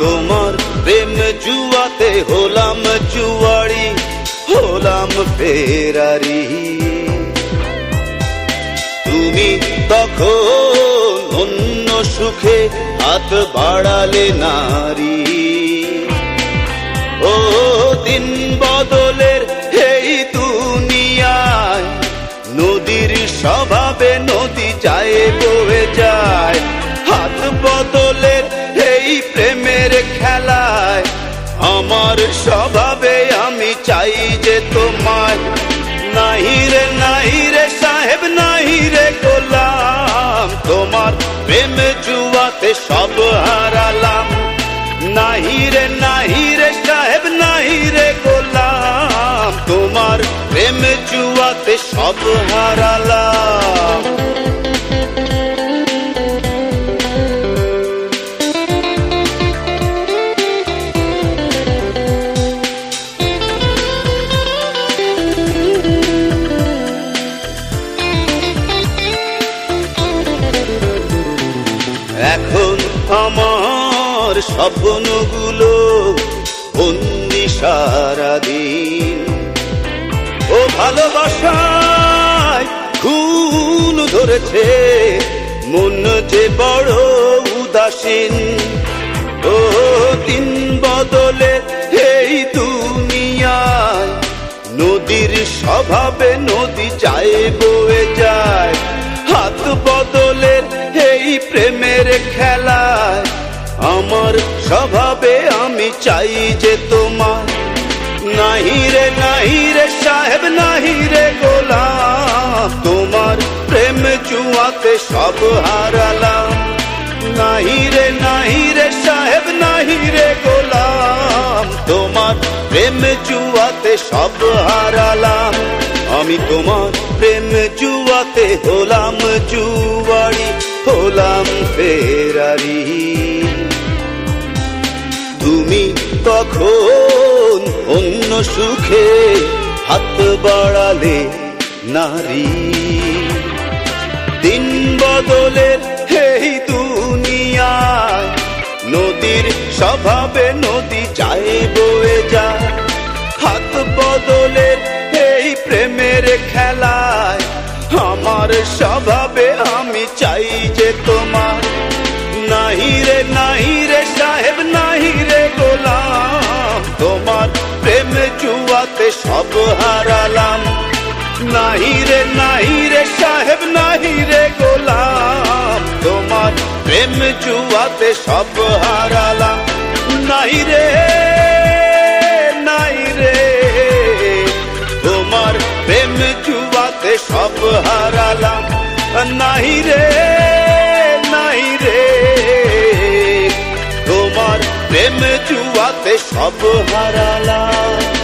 তোমার প্রেম জুয়াতে হলাম জুয়ারি হলাম ফেরারি। তুমি তখন অন্য সুখে হাত বাড়ালে নারী। ও দিন বদলের এই দুনিয়ায়, নদীর স্বভাবে নদী যায় বয়ে যায়। হাত বদলের এই আমার স্বভাবে আমি চাই যে তোমায়। নাহি রে নাহি রে সাহেব নাহি রে গোলাম। তোমার প্রেম জুয়াতে সব হারালাম। নাহি রে নাহি রে সাহেব নাহি রে গোলাম। তোমার প্রেম জুয়াতে সব হারালাম। আমার স্বপ্নগুলো বন্দি সারাদিন ও ভালোবাসায় খুন ধরেছে মন যে বড় উদাসীন। ও দিন বদলে এই দুনিয়ায় নদীর স্বভাবে নদী যায় বয়ে যায়। হাত বদলের এই প্রেমের খেলায় আমার স্বভাবে আমি চাই যে তোমার। নাহি রে নাহি রে, সাহেব, নাহি রে গোলাম। তোমার প্রেম জুয়াতে সব হারালাম। নাহি রে নাহি রে, সাহেব, নাহি রে গোলাম। তোমার প্রেম জুয়াতে সব হারালাম। আমি তোমার প্রেম জুয়াতে হলাম জুয়ারি হলাম ফেরারি। তখন অন্য সুখে হাত বাড়ালে নারী। দিন বদলের এই দুনিয়া, নদীর স্বভাবে নদী যায় বয়ে যায়। হাত বদলের এই প্রেমের খেলায় আমার স্বভাবে আমি চাই যে তোমার। নাহি রে নাহি জুয়াতে সব হারালাম। নাহি রে নাহি রে সাহেব, নাহি রে গোলাম। তোমার প্রেম জুয়াতে সব হারালাম। নাহি রে নাহি রে। তোমার প্রেম জুয়াতে সব হারালাম। নাহি রে নাহি রে। তোমার প্রেম জুয়াতে সব হারালাম।